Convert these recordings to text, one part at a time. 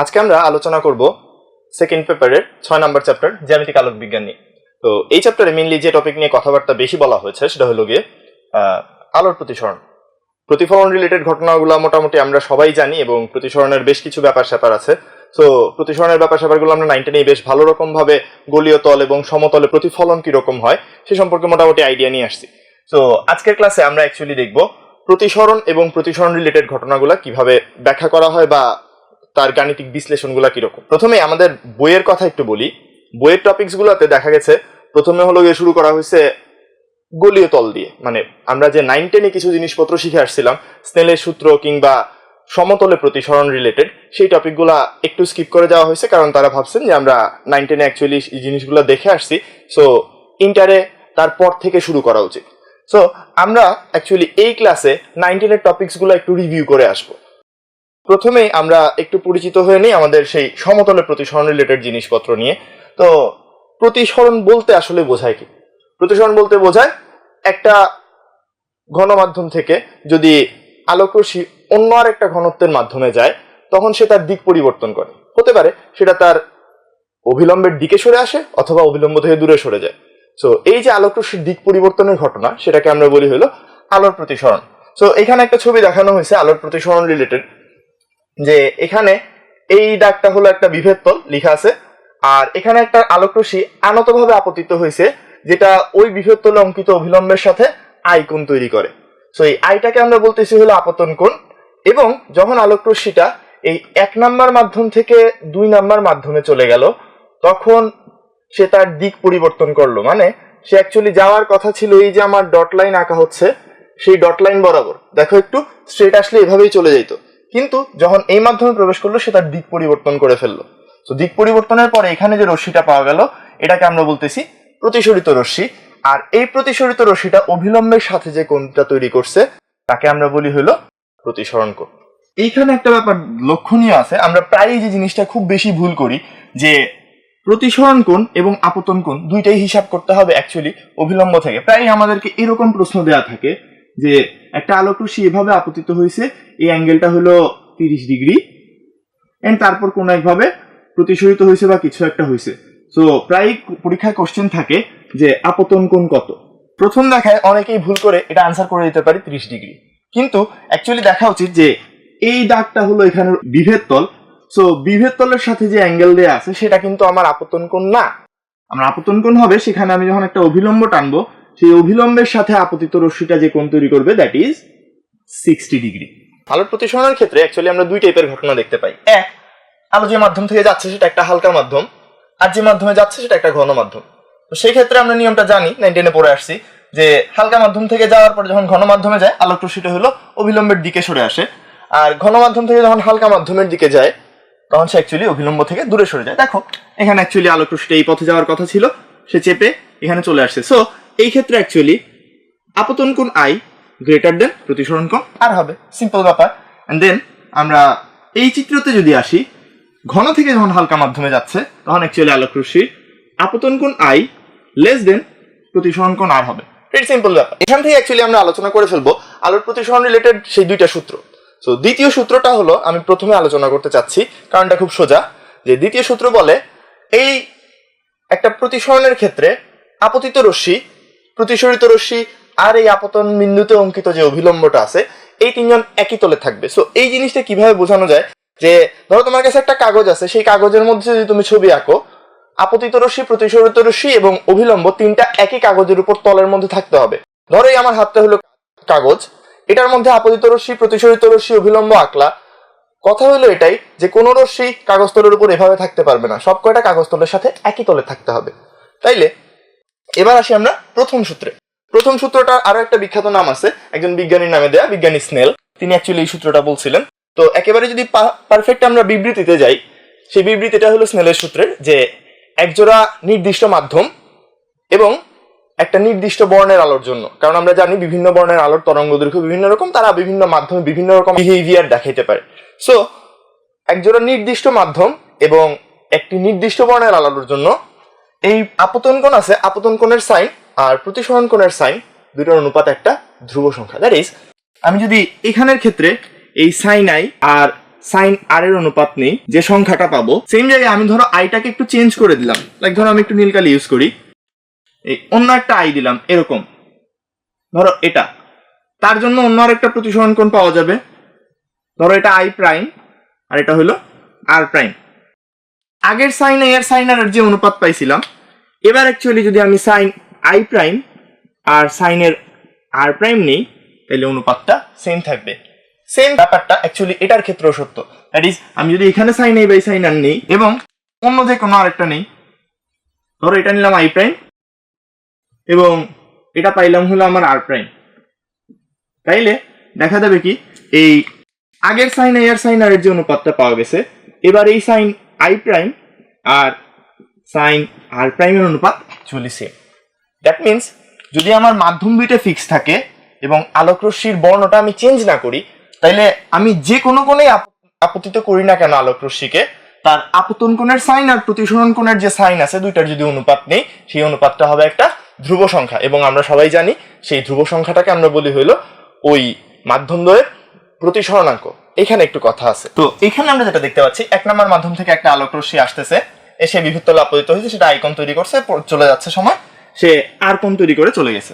আজকে আমরা আলোচনা করব সেকেন্ড পেপারের ছয় নম্বর চ্যাপ্টার জ্যামিতিক আলোক বিজ্ঞান নিয়ে। তো এই চ্যাপ্টারে মেনলি যে টপিক নিয়ে কথাবার্তা বেশি বলা হয়েছে, সেটা হলো গিয়ে আলোর প্রতিসরণ। প্রতিফলন রিলেটেড ঘটনাগুলো মোটামুটি আমরা সবাই জানি এবং প্রতিসরণের বেশ কিছু ব্যাপার স্যাপার আছে। তো প্রতিসরণের ব্যাপার স্যাপারগুলো আমরা নাইনটি নিয়ে বেশ ভালো রকম ভাবে গলীয় তল এবং সমতলে প্রতিফলন কীরকম হয়, সে সম্পর্কে মোটামুটি আইডিয়া নিয়ে আসছি। তো আজকের ক্লাসে আমরা অ্যাকচুয়ালি দেখব প্রতিসরণ এবং প্রতিসরণ রিলেটেড ঘটনাগুলো কীভাবে ব্যাখ্যা করা হয় বা তার গাণিতিক বিশ্লেষণগুলো কীরকম? প্রথমে আমাদের বইয়ের কথা একটু বলি। বইয়ের টপিকস গুলোতে দেখা গেছে, প্রথমে হলো গিয়ে শুরু করা হয়েছে গলীয় তল দিয়ে। মানে আমরা যে নাইন টেনে কিছু জিনিসপত্র শিখে আসছিলাম, স্নেলের সূত্র কিংবা সমতলে প্রতিসরণ রিলেটেড সেই টপিকগুলা একটু স্কিপ করে যাওয়া হয়েছে, কারণ তারা ভাবছেন যে আমরা নাইন টেনে অ্যাকচুয়ালি এই জিনিসগুলো দেখে আসছি। সো ইন্টারে তারপর থেকে শুরু করা উচিত। সো আমরা অ্যাকচুয়ালি এই ক্লাসে নাইন টেনের টপিকসগুলো একটু রিভিউ করে আসব। প্রথমেই আমরা একটু পরিচিত হয়ে নিই আমাদের সেই সমতলে প্রতিসরণ রিলেটেড জিনিসপত্র নিয়ে। তো প্রতিসরণ বলতে আসলে বোঝায় কি? প্রতিসরণ বলতে বোঝায় একটা ঘনমাধ্যম থেকে যদি আলোকরশ্মি অন্য আর একটা ঘনত্বের মাধ্যমে যায়, তখন সে তার দিক পরিবর্তন করে। হতে পারে সেটা তার অবিলম্বের দিকে সরে আসে অথবা অবিলম্ব থেকে দূরে সরে যায়। সো এই যে আলোকরশ্মির দিক পরিবর্তনের ঘটনা, সেটাকে আমরা বলি হলো আলোর প্রতিসরণ। সো এখানে একটা ছবি দেখানো হয়েছে আলোর প্রতিসরণ রিলেটেড যে এখানে এই দাগটা হলো একটা বিভেদ তল, লেখা আছে। আর এখানে একটা আলোকরশ্মি আনতভাবে আপতিত হয়েছে, যেটা ওই বিভেদ তলে অঙ্কিত অভিলম্বের সাথে আই কোণ তৈরি করে। সো এই আইটাকে আমরা বলতেছি হলো আপতন কোণ। এবং যখন আলোকরশ্মিটা এই এক নাম্বার মাধ্যম থেকে দুই নাম্বার মাধ্যমে চলে গেল, তখন সে তার দিক পরিবর্তন করল। মানে সে অ্যাকচুয়ালি যাওয়ার কথা ছিল এই যে আমার ডট লাইন আঁকা হচ্ছে, সেই ডট লাইন বরাবর। দেখো একটু স্ট্রেট আসলে এভাবেই চলে যেত কিন্তু যখন এই মাধ্যমে প্রবেশ করল, সে তার দিক পরিবর্তন করে ফেলল। তো দিক পরিবর্তনের পরে এখানে যে রশ্মিটা পাওয়া গেল, এটাকে আমরা বলতেছি প্রতিসরিত রশ্মি। আর এই প্রতিসরিত রশ্মিটা অভিলম্বের সাথে যে কোণটা তৈরি করছে, তাকে আমরা বলি হলো প্রতিসরণ কোণ। এইখানে একটা ব্যাপার লক্ষণীয় আছে। আমরা প্রায়ই যে জিনিসটা খুব বেশি ভুল করি, যে প্রতিসরণ কোণ এবং আপতন কোণ দুইটাই হিসাব করতে হবে অ্যাকচুয়ালি অভিলম্ব থেকে। প্রায় আমাদেরকে এরকম প্রশ্ন দেয়া থাকে যে একটা আলোকরশ্মি এভাবে আপতিত হয়েছে, এই অ্যাঙ্গেলটা হলো তিরিশ ডিগ্রি। এন্ড তারপর কোনো একভাবে প্রতিসরিত হয়েছে বা কিছু একটা হয়েছে। তো প্রায় পরীক্ষায় কোশ্চেন থাকে যে আপতন কোণ কত। প্রথম দেখায় অনেকেই ভুল করে এটা আনসার করে দিতে পারি তিরিশ ডিগ্রি। কিন্তু অ্যাকচুয়ালি দেখা উচিত যে এই দাগটা হলো এখানে বিভেদ তল। সো বিভেদ তলের সাথে যে অ্যাঙ্গেল দেয়া আছে, সেটা কিন্তু আমার আপতন কোণ না। আমার আপতন কোণ হবে, সেখানে আমি যখন একটা অভিলম্ব টানবো সেই অভিলম্বের সাথে আপতিত রশ্মিটা যে কোণ তৈরি করবে দ্যাট ইজ সিক্সটি ডিগ্রি আলোর প্রতিসরণের ক্ষেত্রে অ্যাকচুয়ালি আমরা দুই টাইপের ঘটনা দেখতে পাই। এক, আলো যে মাধ্যম থেকে যাচ্ছে সেটা একটা হালকা মাধ্যম, আর যে মাধ্যমে যাচ্ছে সেটা একটা ঘন মাধ্যম। তো সেই ক্ষেত্রে আমরা নিয়মটা জানি নাইনটেনে পড়ে আসছি, যে হালকা মাধ্যম থেকে যাওয়ার পর যখন ঘন মাধ্যমে যায় আলোক রশ্মিটা হলো অবিলম্বের দিকে সরে আসে। আর ঘন মাধ্যম থেকে যখন হালকা মাধ্যমের দিকে যায়, তখন সে অ্যাকচুয়ালি অভিলম্ব থেকে দূরে সরে যায়। দেখো, এখানে অ্যাকচুয়ালি আলোক রশ্মিটা এই পথে যাওয়ার কথা ছিল, সে চেপে এখানে চলে আসছে। সো এই ক্ষেত্রে অ্যাকচুয়ালি আপতন কোণ আই গ্রেটার দেন প্রতিসরণ কোণ আর হবে। সিম্পল ব্যাপার। অ্যান্ড দেন আমরা এই চিত্রতে যদি আসি, ঘন থেকে যখন হালকা মাধ্যমে যাচ্ছে, তখন অ্যাকচুয়ালি আলোক রশ্মি আপতন কোণ আই লেস দেন প্রতিসরণ কোণ আর হবে। ভেরি সিম্পল ব্যাপার। এখান থেকে অ্যাকচুয়ালি আমরা আলোচনা করে ফেলব আলোর প্রতিসরণ রিলেটেড সেই দুইটা সূত্র। তো দ্বিতীয় সূত্রটা হলো, আমি প্রথমে আলোচনা করতে চাচ্ছি, কারণটা খুব সোজা, যে দ্বিতীয় সূত্র বলে, এই একটা প্রতিসরণের ক্ষেত্রে আপতিত রশ্মি প্রতিসরিত রশ্মি আর এই আপতন বিন্দুতে অঙ্কিত যে অভিলম্বটা আছে, এই তিনজন একই তলে থাকবে। সো এই জিনিসটা কীভাবে বোঝানো যায় যে, ধরো তোমার কাছে একটা কাগজ আছে, সেই কাগজের মধ্যে যদি তুমি ছবি আঁকো, আপতিত রশ্মি, প্রতিসরিত রশ্মি এবং অভিলম্ব তিনটা একই কাগজের উপর তলের মধ্যে থাকতে হবে। ধরো এই আমার হাতটা হলো কাগজ, এটার মধ্যে আপতিত রশ্মি, প্রতিসরিত রশ্মি, অভিলম্ব আঁকলা। কথা হলো এটাই যে, কোনো রশ্মি কাগজ তলের উপর এভাবে থাকতে পারবে না। সব কয়টা কাগজ তলের সাথে একই তলে থাকতে হবে। তাইলে এবার আসি আমরা প্রথম সূত্রে। প্রথম সূত্রটার আরও একটা বিখ্যাত নাম আছে, একজন বিজ্ঞানীর নামে দেয়া বিজ্ঞানী স্নেল। তিনি অ্যাকচুয়ালি এই সূত্রটা বলছিলেন। তো একেবারে যদি পারফেক্ট আমরা বিবৃতিতে যাই, সেই বিবৃতিটা হলো স্নেলের সূত্রের যে একজোড়া নির্দিষ্ট মাধ্যম এবং একটা নির্দিষ্ট বর্ণের আলোর জন্য। কারণ আমরা জানি বিভিন্ন বর্ণের আলোর তরঙ্গ দৈর্ঘ্য বিভিন্ন রকম, তারা বিভিন্ন মাধ্যমে বিভিন্ন রকম বিহেভিয়ার দেখাইতে পারে। সো একজোড়া নির্দিষ্ট মাধ্যম এবং একটি নির্দিষ্ট বর্ণের আলোর জন্য এই আপতন কোণ আছে, আপতন কোণের সাইন আর প্রতিসরণ কোণের সাইন দুটোর অনুপাত একটা ধ্রুব সংখ্যা। দ্যাট ইজ আমি যদি এখানের ক্ষেত্রে এই সাইন আই আর সাইন আর এর অনুপাত নেই, যে সংখ্যাটা পাবো সেম জায়গায় আমি ধরো আইটাকে একটু চেঞ্জ করে দিলাম। লাইক ধরো আমি একটু নীলকালি ইউজ করি। এই অন্য একটা আই দিলাম, এরকম। ধরো এটা। তার জন্য অন্য আর একটা প্রতিসরণ কোণ পাওয়া যাবে। ধরো এটা আই প্রাইম আর এটা হলো আর প্রাইম আগের সাইন এর সাইন আর যে অনুপাত পাইছিলাম, এবার অ্যাকচুয়ালি যদি আমি সাইন আই প্রাইম আর সাইনের আর প্রাইম নেই, তাহলে অনুপাতটা সেম থাকবে। সেম ব্যাপারটা অ্যাকচুয়ালি এটার ক্ষেত্রেও সত্য। দ্যাট ইজ আমি যদি এখানে সাইন এই বাই সাইন আর নেই এবং অন্য যে কোনো আরেকটা নেই, ধরো এটা নিলাম আই প্রাইম এবং এটা পাইলাম হলো আমার আর প্রাইম তাইলে দেখা যাবে কি, এই আগের সাইন এ আর সাইন আর এর যে অনুপাতটা পাওয়া গেছে, এবার এই sine I prime R sine আর প্রাইমের অনুপাত অ্যাকচুয়ালি সেম দ্যাট মিন্স যদি আমার মাধ্যম দুইটা ফিক্স থাকে এবং আলোকরশ্মির বর্ণটা আমি চেঞ্জ না করি, তাইলে আমি যে কোনো কোণেই আপ- আপতিত করি না কেন আলোকরশ্মিকে, তার আপতন কোণের সাইন আর প্রতিসরণ কোণের যে সাইন আছে দুইটার যদি অনুপাত নেই, সেই অনুপাতটা হবে একটা ধ্রুব সংখ্যা। এবং আমরা সবাই জানি সেই ধ্রুব সংখ্যাটাকে আমরা বলি হইল ওই মাধ্যম দ্বয়ের প্রতিসরণাঙ্ক এখানে একটু কথা আছে। তো এখানে আমরা যেটা দেখতে পাচ্ছি, এক নম্বর মাধ্যম থেকে একটা আলোকরশ্মি আসতেছে। এসে বিভিত্তলে আপতিত হয়েছে, সেটা আইকন তৈরি করছে চলে যাচ্ছে সময়। সে আর কোণ তৈরি করে চলে গেছে।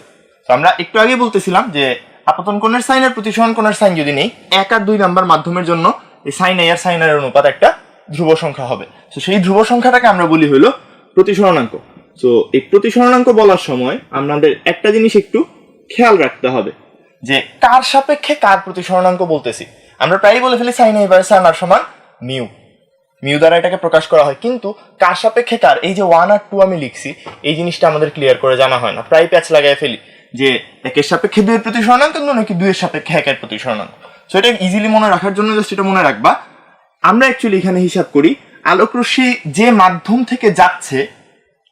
আমরা একটু আগে বলতেছিলাম যে, আপাতন কোণের সাইন আর প্রতিসরণ কোণের সাইন যদি নেই, এক আর দুই নাম্বার মাধ্যমের জন্য এই সাইন আর সাইন আর অনুপাত একটা ধ্রুব সংখ্যা হবে। তো সেই ধ্রুব সংখ্যাটাকে আমরা বলি হলো প্রতিসরণাঙ্ক তো এই প্রতিসরণাঙ্ক বলার সময় আমাদের একটা জিনিস একটু খেয়াল রাখতে হবে। যে কার সাপেক্ষে কার প্রতি প্রতিসরণাঙ্ক বলতেছি? আমরা প্রায়ই বলে ফেলি sine a by sine r সমান মিউ। মিউ দ্বারা এটাকে প্রকাশ করা হয়। কিন্তু কার সাপেক্ষে কার? এই যে ওয়ান আর টু আমি লিখছি, এই জিনিসটা আমাদের ক্লিয়ার করে জানা হয় না। প্রায় প্যাচ লাগাই ফেলি যে একের সাপেক্ষে দুইয়ের প্রতিসরণাঙ্ক নাকি দুইয়ের সাপেক্ষে একের প্রতিসরণাঙ্ক সো এটা ইজিলি মনে রাখার জন্য জাস্ট এটা মনে রাখবা। আমরা অ্যাকচুয়ালি এখানে হিসাব করি, আলোকরশ্মি যে মাধ্যম থেকে যাচ্ছে,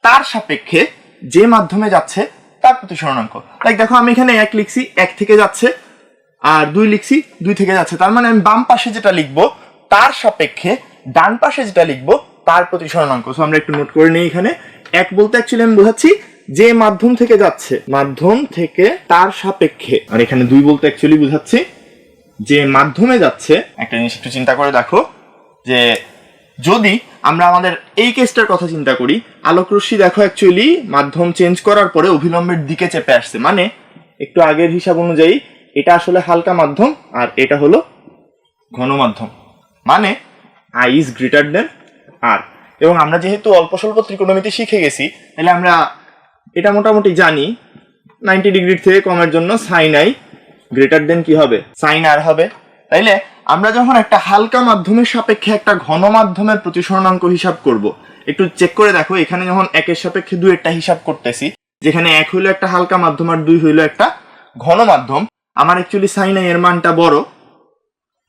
তার সাপেক্ষে যে মাধ্যমে যাচ্ছে তার প্রতিসরণাঙ্ক লাইক দেখো, আমি এখানে এক লিখছি, এক থেকে যাচ্ছে, আর দুই লিখছি, দুই থেকে যাচ্ছে। তার মানে আমি বাম পাশে যেটা লিখব, তার সাপেক্ষে ডান পাশে যেটা লিখব, তার প্রতিসরণাঙ্ক সো আমরা একটু নোট করে নিই এখানে। এক বলতে অ্যাকচুয়ালি আমি বোঝাচ্ছি যে মাধ্যম থেকে যাচ্ছে, মাধ্যম থেকে তার সাপেক্ষে। আর এখানে দুই বলতে অ্যাকচুয়ালি বোঝাচ্ছি যে মাধ্যমে যাচ্ছে, একটা জিনিস একটু চিন্তা করে দেখো, যে যদি আমরা আমাদের এই কেসটার কথা চিন্তা করি আলোকরশ্মি দেখো অ্যাকচুয়ালি মাধ্যম চেঞ্জ করার পরে অভিলম্বের দিকে চেপে আসছে। মানে একটু আগের হিসাব অনুযায়ী এটা আসলে হালকা মাধ্যম আর এটা হলো ঘন মাধ্যম। মানে i is greater than r এবং আমরা যেহেতু অল্প স্বল্প ত্রিকোণমিতি শিখে গেছি, তাহলে আমরা এটা মোটামুটি জানি নাইনটি ডিগ্রির থেকে কমের জন্য সাইন আই গ্রেটার দেন কি হবে? সাইন আর হবে। তাইলে আমরা যখন একটা হালকা মাধ্যমের সাপেক্ষে একটা ঘন মাধ্যমের প্রতিসরণাঙ্ক হিসাব করব, একটু চেক করে দেখো, এখানে যখন একের সাপেক্ষে দুই একটা হিসাব করতেছি, যেখানে এক হইল একটা হালকা মাধ্যম আর দুই হইল একটা ঘন মাধ্যম, আমার অ্যাকচুয়ালি সাইন এর মানটা বড়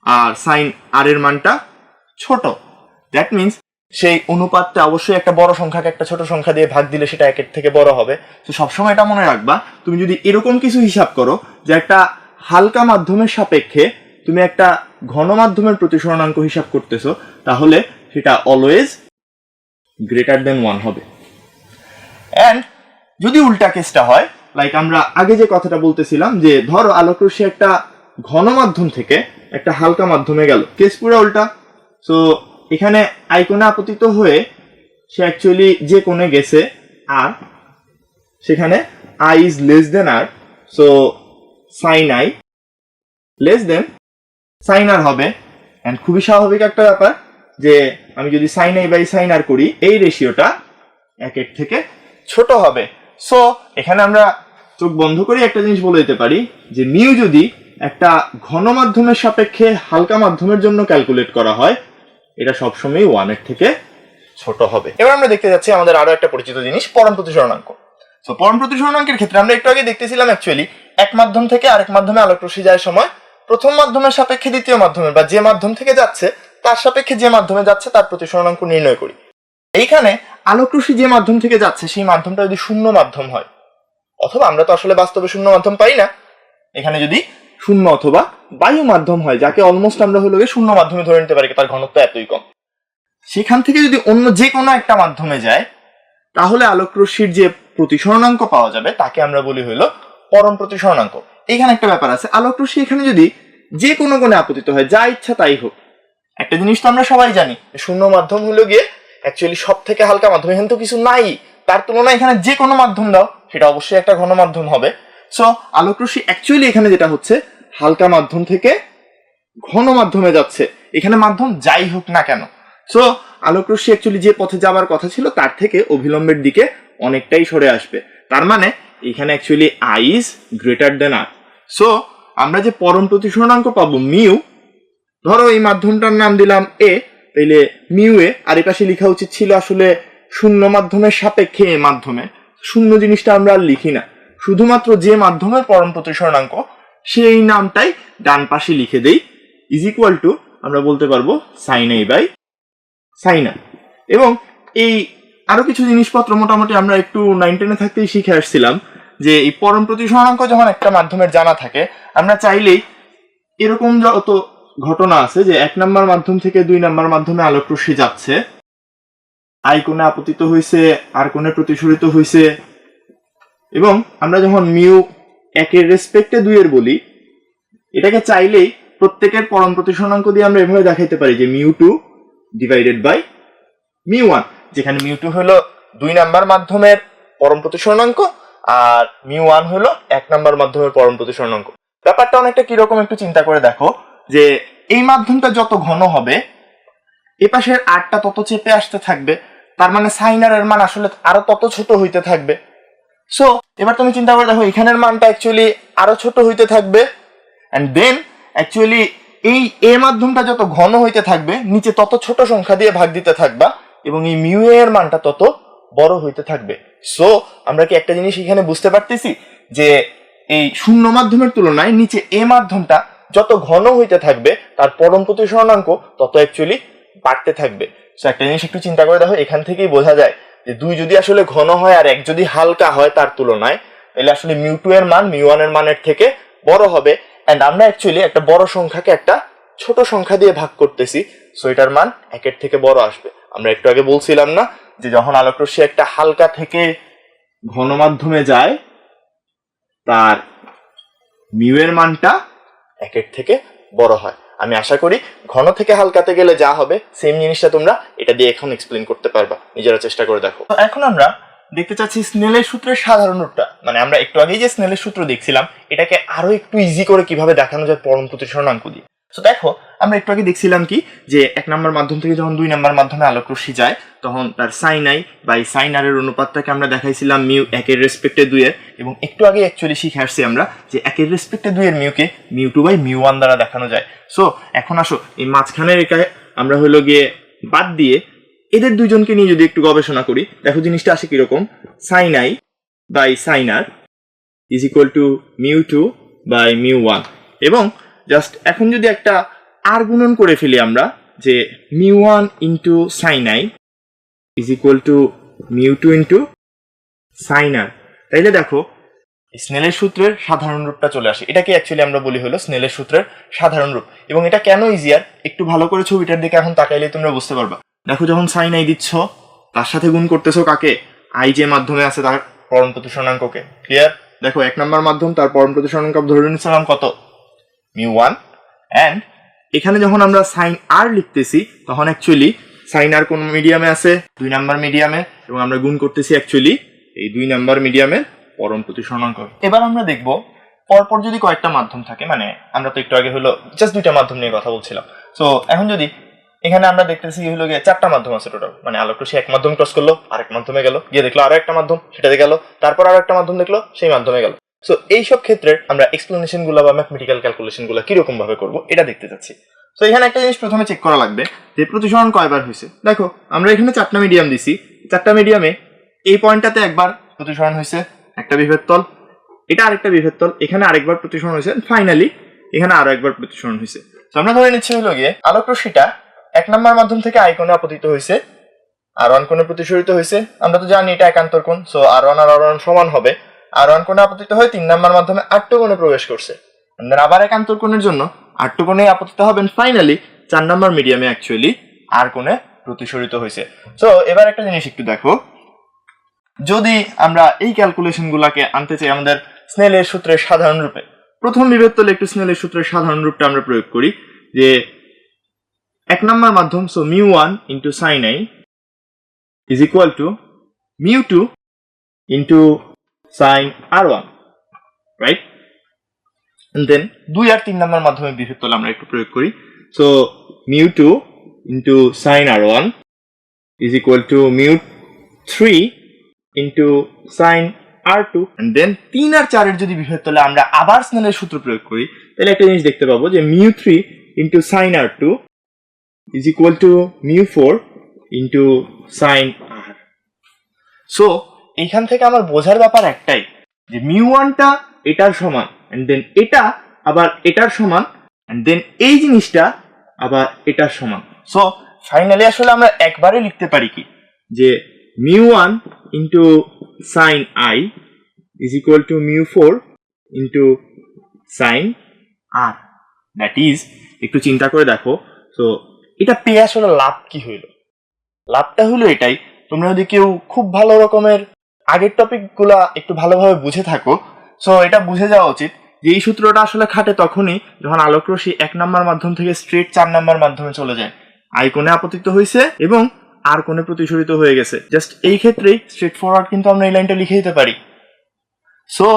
আর সাইন আর এর মানটা ছোট। দ্যাট মিন্স সেই অনুপাতটা অবশ্যই একটা বড় সংখ্যাকে একটা ছোট সংখ্যা দিয়ে ভাগ দিলে সেটা একের থেকে বড় হবে। তো সবসময় এটা মনে রাখবা, তুমি যদি এরকম কিছু হিসাব করো যে একটা হালকা মাধ্যমের সাপেক্ষে তুমি একটা ঘন মাধ্যমের প্রতিসরণাঙ্ক হিসাব করতেছো, তাহলে সেটা অলওয়েজ গ্রেটার দেন ওয়ান হবে। অ্যান্ড যদি উল্টা কেসটা হয় লাইক আমরা আগে যে কথাটা বলতেছিলাম যে, ধরো আলোকরশ্মি একটা ঘন মাধ্যম থেকে একটা হালকা মাধ্যমে গেল কেস পুরো উল্টা। সো এখানে আইকনে আপতিত হয়ে সে অ্যাকচুয়ালি যে কোণে গেছে, আর সেখানে i is less than r so sine i less than sine r হবে। অ্যান্ড খুবই স্বাভাবিক একটা ব্যাপার যে আমি যদি sine i by sine r করি, এই রেশিওটা এক এক থেকে ছোট হবে। সো এখানে আমরা চোখ বন্ধ করে একটা জিনিস বলে দিতে পারি যে মিউ যদি একটা ঘন মাধ্যমের সাপেক্ষে হালকা মাধ্যমের জন্য ক্যালকুলেট করা হয়, এটা সবসময় ওয়ানের থেকে ছোট হবে। এবার আমরা দেখতে যাচ্ছি আমাদের আরও একটা পরিচিত জিনিস, পরম প্রতিসরণাঙ্ক। তো পরম প্রতিসরণাঙ্কের ক্ষেত্রে আমরা একটু আগে দেখতেছিলাম অ্যাকচুয়ালি এক মাধ্যম থেকে আরেক মাধ্যমে আলোকরশ্মি যাওয়ার সময় প্রথম মাধ্যমের সাপেক্ষে দ্বিতীয় মাধ্যমের বা যে মাধ্যম থেকে যাচ্ছে, তার সাপেক্ষে যে মাধ্যমে যাচ্ছে, তার প্রতি প্রতিসরণাঙ্ক নির্ণয় করি। এইখানে আলোকরশ্মি যে মাধ্যম থেকে যাচ্ছে, সেই মাধ্যমটা যদি শূন্য মাধ্যম হয়, অথবা আমরা তো আসলে বাস্তবে শূন্য মাধ্যম পাই না, এখানে যদি শূন্য অথবা বায়ু মাধ্যম হয়, যাকে অলমোস্ট আমরা হলো শূন্য মাধ্যমে ধরে নিতে পারি, তার ঘনত্ব এতই কম। সেখান থেকে যদি অন্য যে কোনো একটা মাধ্যমে যায়, তাহলে আলোকরশ্মির যে প্রতিসরণাঙ্ক পাওয়া যাবে, তাকে আমরা বলি হইল পরম প্রতিসরণাঙ্ক এখানে একটা ব্যাপার আছে। আলোকরশ্মি এখানে যদি যে কোনো কোণে আপতিত হয়, যা ইচ্ছা তাই হোক। একটা জিনিস তো আমরা সবাই জানি, শূন্য মাধ্যম হলো গিয়ে অ্যাকচুয়ালি সব থেকে হালকা মাধ্যম। এখানে তো কিছু নাই। তার তুলনায় এখানে যে কোনো মাধ্যম দাও, সেটা অবশ্যই একটা ঘন মাধ্যম হবে। সো আলোকরশ্মি অ্যাকচুয়ালি এখানে যেটা হচ্ছে, হালকা মাধ্যম থেকে ঘন মাধ্যমে যাচ্ছে। এখানে মাধ্যম যাই হোক না কেন। সো আলোকরশ্মি অ্যাকচুয়ালি যে পথে যাবার কথা ছিল, তার থেকে অভিলম্বের দিকে অনেকটাই সরে আসবে। তার মানে এখানে actually i is greater than r so আমরা যে পরম প্রতিসরণাঙ্ক পাবো মিউ ধরো এই মাধ্যমটার নাম দিলাম এ তাইলে মিউ এ আর এই পাশে লেখা উচিত ছিল আসলে শূন্য মাধ্যমের সাপেক্ষে এ মাধ্যমে। শূন্য জিনিসটা আমরা আর লিখি না। শুধুমাত্র যে মাধ্যমের পরম প্রতিসরণাঙ্ক, সেই নামটাই ডান পাশে লিখে দেই। ইজ ইকুয়াল টু আমরা বলতে পারব সাইন এ বাই সাইন এবং এই আরও কিছু জিনিসপত্র মোটামুটি আমরা একটু নাইন টেনে থাকতেই শিখে আসছিলাম। যে এই পরম প্রতিসরণাঙ্ক যখন একটা মাধ্যমের জানা থাকে, আমরা চাইলেই এরকম যত ঘটনা আছে যে এক নাম্বার মাধ্যম থেকে দুই নাম্বার মাধ্যমে আলোক রশ্মি যাচ্ছে, আই কোণে আপতিত হয়েছে আর কোণে প্রতিসরিত হয়েছে এবং আমরা যখন মিউ একের রেসপেক্টে দুইয়ের বলি, এটাকে চাইলেই প্রত্যেকের পরম প্রতিসরণাঙ্ক দিয়ে আমরা এভাবে দেখাইতে পারি যে mu two divided by mu one, যেখানে মিউ টু হলো দুই নাম্বার মাধ্যমের পরম প্রতিসরণাঙ্ক আর মিউ ওয়ান হলো এক নাম্বার মাধ্যমের পরম প্রতিসরণাঙ্ক ব্যাপারটা অনেকটা কীরকম একটু চিন্তা করে দেখো, যে এই মাধ্যমটা যত ঘন হবে, এ পাশের আটটা তত চেপে আসতে থাকবে, তার মানে সাইনারের মান আসলে আরও তত ছোট হইতে থাকবে। সো এবার তুমি চিন্তা করে দেখো, এখানের মানটা অ্যাকচুয়ালি আরও ছোট হইতে থাকবে অ্যান্ড দেন অ্যাকচুয়ালি এই এ মাধ্যমটা যত ঘন হইতে থাকবে, নিচে তত ছোট সংখ্যা দিয়ে ভাগ দিতে থাকবা, এবং এই মিউ এর মানটা তত বড় হইতে থাকবে। সো আমরা কি একটা জিনিস এখানে বুঝতে পারতেছি? যে এই শূন্য মাধ্যমের তুলনায় নিচে এ মাধ্যমটা যত ঘন হইতে থাকবে, তার পরম প্রতিসরণাঙ্ক তত অ্যাকচুয়ালি বাড়তে থাকবে। সো একটা জিনিস একটু চিন্তা করে দেখো, এখান থেকেই বোঝা যায় যে দুই যদি আসলে ঘন হয় আর এক যদি হালকা হয় তার তুলনায়, তাহলে আসলে মিউ টু এর মান, মিউ এর মানের থেকে বড় হবে। অ্যান্ড আমরা অ্যাকচুয়ালি একটা বড় সংখ্যাকে একটা ছোট সংখ্যা দিয়ে ভাগ করতেছি। সো এটার মান একের থেকে বড় আসবে। আমরা একটু আগে বলছিলাম না যে যখন আলোকরশ্মি একটা হালকা থেকে ঘন মাধ্যমে যায়, তার মিউ এর মানটা একের থেকে বড় হয়। আমি আশা করি ঘন থেকে হালকাতে গেলে যা হবে সেম জিনিসটা তোমরা এটা দিয়ে এখন এক্সপ্লেন করতে পারবা। নিজেরা চেষ্টা করে দেখো। এখন আমরা দেখতে চাচ্ছি স্নেলের সূত্রের সাধারণ রূপটা। মানে আমরা একটু আগেই যে স্নেলের সূত্র দেখছিলাম, এটাকে আরও একটু ইজি করে কীভাবে দেখানো যায় পরম প্রতিসরণাঙ্ক দিয়ে। তো দেখো, আমরা একটু আগে দেখছিলাম কি, যে এক নাম্বার মাধ্যম থেকে যখন দুই নাম্বার মাধ্যমে আলোক রশ্মি যায়, তখন তার সাইন আই বা এই সাইন আর এর অনুপাতটাকে আমরা দেখাইছিলাম মিউ একের রেসপেক্টে দুইয়ের। এবং একটু আগে অ্যাকচুয়ালি শিখে আসছি আমরা যে একের রেসপেক্টে দুইয়ের মিউকে mu two by mu one দ্বারা দেখানো যায়। সো এখন আসো, এই মাঝখানের একায় আমরা হলো গিয়ে বাদ দিয়ে এদের দুইজনকে নিয়ে যদি একটু গবেষণা করি, দেখো জিনিসটা আসে কীরকম? Sine i by sine r is equal to mu two by mu one এবং জাস্ট এখন যদি একটা আর গুণন করে ফেলি আমরা, যে mu one into sine i is equal to mu two into sine r তাইলে দেখো, স্নেলের সূত্রের সাধারণ রূপটা চলে আসে। এটাকে অ্যাকচুয়ালি আমরা বলি হলো স্নেলের সূত্রের সাধারণ রূপ। এবং এটা কেন ইজিয়ার একটু ভালো করে ছবিটার দিকে এখন তাকাইলে তোমরা বুঝতে পারবা। দেখো যখন সাইন আই দিচ্ছ, তার সাথে গুণ করতেছো কাকে? আই যে মাধ্যমে আছে তার পরম প্রতিসরণাঙ্ককে। ক্লিয়ার দেখো, এক নম্বর মাধ্যম, তার পরম প্রতিসরণাঙ্ক ধরে নিচ্ছিলাম কত? মিউ ওয়ান অ্যান্ড এখানে যখন আমরা সাইন আর লিখতেছি, তখন অ্যাকচুয়ালি সাইন আর কোন মিডিয়ামে আছে? দুই নাম্বার মিডিয়ামে এবং আমরা গুণ করতেছি অ্যাকচুয়ালি এই দুই নাম্বার মিডিয়ামের পরম প্রতিসরণাঙ্ক। এবার আমরা দেখব, পরপর যদি কয়েকটা মাধ্যম থাকে মানে আমরা তো একটু আগে হলো জাস্ট দুইটা মাধ্যম নিয়ে কথা বলছিলাম। তো এখন যদি এখানে আমরা দেখতেছি হলো গিয়ে চারটা মাধ্যম আছে টোটাল মানে আলোক সে এক মাধ্যম ক্রস করল, আরেক মাধ্যমে গেল। গিয়ে দেখল আরও একটা মাধ্যম, সেটাতে গেল। তারপর আরও একটা মাধ্যম দেখল, সেই মাধ্যমে গেল। সো এইসব ক্ষেত্রে আমরা এক্সপ্লেনেশনগুলো বা ম্যাথমেটিক্যাল ক্যালকুলেশনগুলো কীরকম ভাবে করব, এটা দেখতে চাচ্ছি। তো এখানে একটা জিনিস প্রথমে চেক করা লাগবে যে প্রতিসরণ কয়বার হয়েছে। দেখো, আমরা এখানে চারটা মিডিয়াম দিছি। চারটা মিডিয়ামে এই পয়েন্টটাতে একবার প্রতিসরণ হয়েছে, একটা বিভেদ তল, এটা আরেকটা বিভেদ তল, এখানে আরেকবার প্রতিসরণ হয়েছে ফাইনালি এখানে আরও একবার প্রতিসরণ হয়েছে। তো আমরা ধরে নিচ্ছি হলো গিয়ে আলোক রশ্মিটা এক নম্বর মাধ্যম থেকে আইকনে আপতিত হয়েছে, আর ওয়ান কোণে প্রতিসরিত হয়েছে। আমরা তো জানি এটা একান্তর কোণ so r one r one সমান হবে। আর ওয়ান কোণে আপতিত হয়ে তিন নাম্বার মাধ্যমে আটটো কোণে প্রবেশ করছে। আবার একান্তর কোণের জন্য আটটো কোণে আপতিত হবেন ফাইনালি চার নাম্বার মিডিয়ামে অ্যাকচুয়ালি আর কোণে প্রতিসরিত হয়েছে। সো এবার একটা জিনিস একটু দেখো। যদি আমরা এই ক্যালকুলেশন গুলাকে আনতে চাই আমাদের স্নেলের সূত্রের সাধারণ রূপে, প্রথম বিভেদ তলে একটু স্নেলের সূত্রের সাধারণ রূপটা আমরা প্রয়োগ করি যে এক নম্বর মাধ্যম so mu one into sine i is equal to mu two into sine r one right then দুই আর তিন নম্বর মাধ্যমে বিভেদ তলে আমরা একটু প্রয়োগ করি। So mu two into sine r one is equal to mu three into sine r two then তিন আর চারের যদি বিভেদ তলে আমরা আবার স্নেলের সূত্র প্রয়োগ করি, তাহলে একটা জিনিস দেখতে পাবো যে mu three into sine r two is equal to mu four into sine r. So এইখান থেকে আমার বোঝার ব্যাপার একটাই, যে মিউ ওয়ানটা এটার সমান অ্যান্ড দেন এটা আবার এটার সমান অ্যান্ড দেন এই জিনিসটা আবার এটার সমান। সো ফাইনালি আসলে আমরা একবারে লিখতে পারি কি? যে mu one into sine i is equal to mu four into sine r that is একটু চিন্তা করে দেখো। তো এটা পেয়ে আসলে লাভ কি হইল? লাভটা হলো এটাই, তোমরা যদি কেউ খুব ভালো রকমের আগের টপিকগুলা একটু ভালোভাবে বুঝে থাকো। সো এটা বুঝে যাওয়া উচিত যে এই সূত্রটা আসলে খাটে তখনই যখন আলোক এক নাম্বার মাধ্যম থেকে স্ট্রেট চার নাম্বার মাধ্যমে চলে যায়। আই কোণে আপতিত হয়েছে এবং আর কোণে প্রতিসরিত হয়ে গেছে। জাস্ট এই ক্ষেত্রেই স্ট্রেট ফরওয়ার্ড কিন্তু আমরা এই লাইনটা লিখে দিতে পারি। সো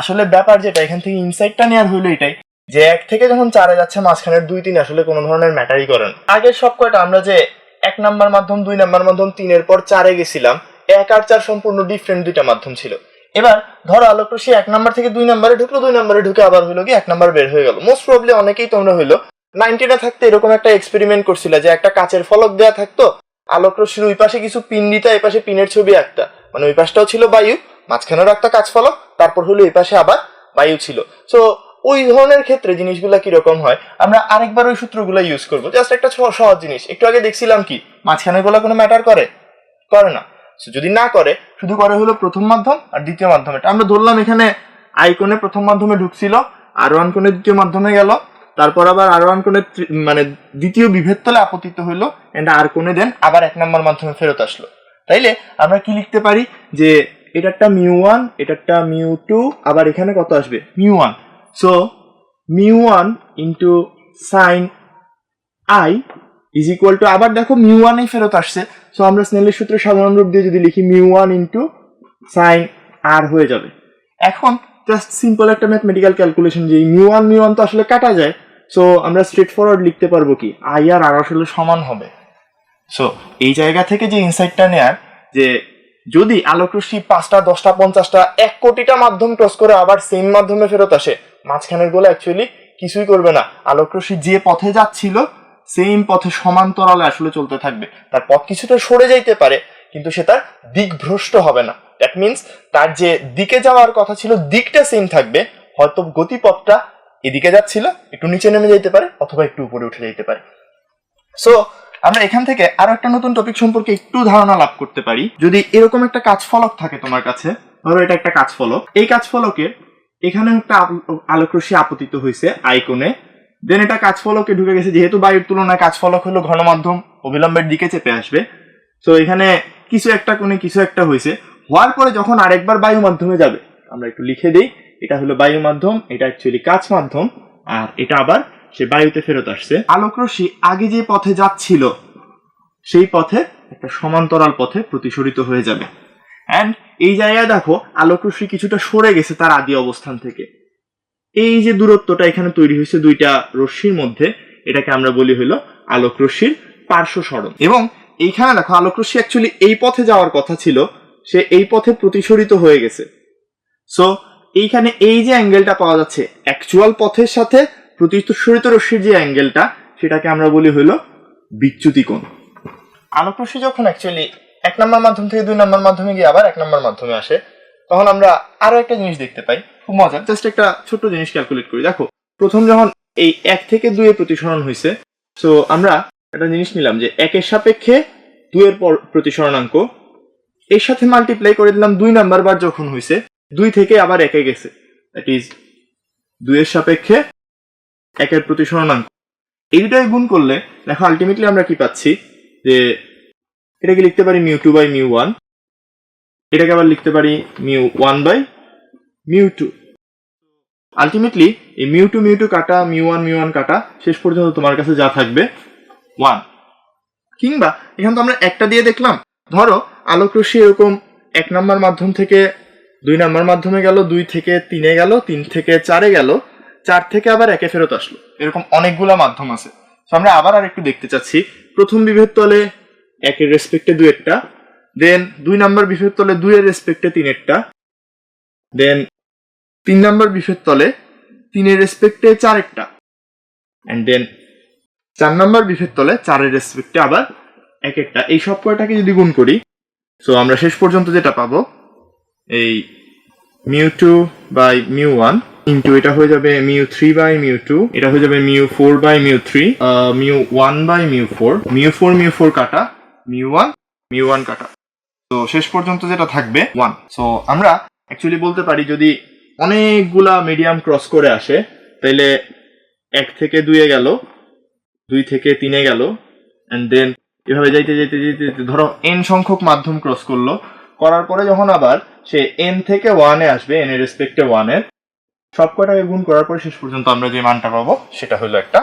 আসলে ব্যাপার যেটা, এখান থেকে ইনসাইটটা নেওয়ার হইল এটাই যে এক থেকে যখন চারে যাচ্ছে, মাঝখানের দুই তিন আসলে কোনো ধরনের ম্যাটারই করেন আগের সব কয়টা আমরা যে এক নাম্বার মাধ্যম, দুই নাম্বার মাধ্যম, তিনের পর চারে গেছিলাম এক আর চার সম্পূর্ণ ডিফারেন্ট দুইটা মাধ্যম ছিল। এবার ধরো আলোক রশ্মি এক নাম্বার থেকে দুই নাম্বারে ঢুকলো, দুই নাম্বারে ঢুকে আবার হইল কি এক নাম্বার বের হয়ে গেল। মোস্ট প্রবলি অনেকেই তোমরা হইল নাইনটিনে থাকতে এরকম একটা এক্সপেরিমেন্ট করছিল যে একটা কাচের ফলক দেয়া থাকতো আলোক রশ্মির ওই পাশে কিছু পিন দিতা এই পাশে পিনের ছবি একটা মানে ওই পাশটাও ছিল বায়ু, মাঝখানেও একটা কাচ ফলক, তারপর হলো এই পাশে আবার বায়ু ছিল। সো ওই ধরনের ক্ষেত্রে জিনিসগুলো কীরকম হয়, আমরা আরেকবার ওই সূত্রগুলো ইউজ করব। জাস্ট একটা সহজ জিনিস। একটু আগে দেখছিলাম কি, মাঝখানেরগুলো কোনো ম্যাটার করে? করে না। যদি না করে, শুধু করে হলো প্রথম মাধ্যম আর দ্বিতীয় মাধ্যমে। আমরা ধরলাম এখানে আইকনে প্রথম মাধ্যমে ঢুকছিল আর ওয়ান কোণে দ্বিতীয় মাধ্যমে গেল, তারপর আবার আর ওয়ান কোণে মানে দ্বিতীয় বিভেদ তলে আপতিত হইল এন্ড আর কোণে দেন আবার এক নম্বর মাধ্যমে ফেরত আসলো। তাইলে আমরা কি লিখতে পারি? যে এটা একটা মিউ ওয়ান এটা একটা মিউ টু আবার এখানে কত আসবে? Mu one so mu one into sine i is equal to আবার দেখো মিউ ওয়ানই ফেরত আসছে সো আমরা স্নেলের সূত্রে সাধারণ রূপ দিয়ে যদি লিখি mu one into sine R হয়ে যাবে। এখন জাস্ট সিম্পল একটা ম্যাথমেটিক্যাল ক্যালকুলেশন যে মিউ ওয়ান মিউ ওয়ান তো আসলে কাটা যায় সো আমরা স্ট্রেট ফরওয়ার্ড লিখতে পারব কি আই আর আর আসলে সমান হবে। সো এই জায়গা থেকে যে ইনসাইটটা নেয়ার, যে যদি আলোকরশ্মি পাঁচটা, দশটা, পঞ্চাশটা, এক কোটিটা মাধ্যম ক্রস করে আবার সেম মাধ্যমে ফেরত আসে, মাঝখানেরগুলো অ্যাকচুয়ালি কিছুই করবে না। আলোকরশ্মি যে পথে যাচ্ছিল সেম পথে সমান্তরালে আসলে চলতে থাকবে। তার পথ কিছুটা সরে যাইতে পারে, কিন্তু সে তার দিক ভ্রষ্ট হবে না। দ্যাট মিনস তার যে দিকে যাওয়ার কথা ছিল, দিকটা সেম থাকবে, হয়তো গতিপথটা এদিকে যাচ্ছিল, একটু নিচে নেমে যাইতে পারে, অথবা একটু উপরে উঠে যাইতে পারে। সো আমরা এখান থেকে আরও একটা নতুন টপিক সম্পর্কে একটু ধারণা লাভ করতে পারি। যদি এরকম একটা কাজ ফলক থাকে তোমার কাছে, ধরো এটা একটা কাজ ফলক। এই কাজ ফলকে এখানে একটা আলো- আলোক রশ্মি আপতিত হয়েছে আইকনে। দেন এটা কাজ ফলকে ঢুকে গেছে। যেহেতু বায়ুর তুলনায় কাজ ফলক হলো ঘনমাধ্যম, অবিলম্বের দিকে চেপে আসবে। তো এখানে কিছু একটা কোণে কিছু একটা হয়েছে। হওয়ার পরে যখন আরেকবার বায়ু মাধ্যমে যাবে, আমরা একটু লিখে দিই, এটা হলো বায়ু মাধ্যম, এটা অ্যাকচুয়ালি কাজ মাধ্যম, আর এটা আবার সে বায়ুতে ফেরত আসছে। আলোক রশ্মি আগে যে পথে যাচ্ছিল, সেই পথে একটা সমান্তরাল পথে প্রতিসরিত হয়ে যাবে। অ্যান্ড এই জায়গায় দেখো, আলোক রশ্মি কিছুটা সরে গেছে তার আদি অবস্থান থেকে। এই যে দূরত্বটা এখানে তৈরি হয়েছে দুইটা রশ্মির মধ্যে, এটাকে আমরা বলি হলো আলোক রশ্মির পার্শ্ব সরণ। এবং এইখানে দেখো, আলোক রশ্মি অ্যাকচুয়ালি এই পথে যাওয়ার কথা ছিল, সে এই পথে প্রতিসরিত হয়ে গেছে। সো এইখানে এই যে অ্যাঙ্গেলটা পাওয়া যাচ্ছে অ্যাকচুয়াল পথের সাথে প্রতিসরিত রশ্মির যে অ্যাঙ্গেলটা, সেটাকে আমরা বলি হলো বিচ্যুতি কোণ। আলোক রশ্মি যখন অ্যাকচুয়ালি এক নম্বর মাধ্যম থেকে দুই নম্বর মাধ্যমে গিয়ে আবার এক নম্বর মাধ্যমে আসে, তখন আমরা আরও একটা জিনিস দেখতে পাই। খুব মজার জাস্ট একটা ছোট্ট জিনিস ক্যালকুলেট করি। দেখো, প্রথম যখন এই এক থেকে দুইয়ের প্রতিসরণ হয়েছে সো আমরা একটা জিনিস নিলাম যে একের সাপেক্ষে দুইয়ের পর প্রতিসরণাঙ্ক, এর সাথে মাল্টিপ্লাই করে দিলাম দুই নাম্বার বার যখন হয়েছে দুই থেকে আবার একে গেছে। দ্যাট ইজ দুইয়ের সাপেক্ষে একের প্রতিসরণাঙ্ক। এই দুটাই গুণ করলে, দেখো আলটিমেটলি আমরা কি পাচ্ছি? যে এটাকে লিখতে পারি mu two by mu one এটাকে আবার লিখতে পারি mu one by mu two ultimately এই মিউ টু মিউ টু কাটা, মিউ ওয়ান মিউ ওয়ান কাটা, শেষ পর্যন্ত তোমার কাছে যা থাকবে ওয়ান কিংবা এখানে তো আমরা একটা দিয়ে দেখলাম। ধরো আলোক এরকম এক নাম্বার মাধ্যম থেকে দুই নাম্বার মাধ্যমে গেল, দুই থেকে তিনে গেল, তিন থেকে চারে গেল, চার থেকে আবার একে ফেরত আসলো। এরকম অনেকগুলা মাধ্যম আছে। তো আমরা আবার আর একটু দেখতে চাচ্ছি। প্রথম বিভেদ তলে একের রেসপেক্টে দুয়েরটা দেন দুই নাম্বার বিভেদ তলে দুইয়ের রেসপেক্টে তিনেরটা দেন তিন নাম্বার বিভেদ তলে তিনের রেসপেক্টে চারেরটা। অ্যান্ড দেন চার নাম্বার বিভেদ তলে চারের রেসপেক্টে আবার এক একটা এই সব কয়টাকে যদি গুণ করি সো আমরা শেষ পর্যন্ত যেটা পাবো এই mu two by mu one into এটা হয়ে যাবে mu three by mu two এটা হয়ে যাবে mu four by mu three mu one by mu four. Mu four mu four কাটা মিউ ওয়ান মিউ ওয়ান কাটা। তো শেষ পর্যন্ত যেটা থাকবে ওয়ান। সো আমরা অ্যাকচুয়ালি বলতে পারি যদি অনেকগুলা মিডিয়াম ক্রস করে আসে। তাইলে এক থেকে দুইয়ে গেল, দুই থেকে তিনে গেল অ্যান্ড দেন এভাবে যাইতে যাইতে যেতে যেতে ধরো এন সংখ্যক মাধ্যম ক্রস করল। করার পরে যখন আবার সে এন থেকে ওয়ানে আসবে এন এর রেসপেক্টে ওয়ানের সব কটাকে গুণ করার পরে শেষ পর্যন্ত আমরা যে মানটা পাবো, সেটা হলো একটা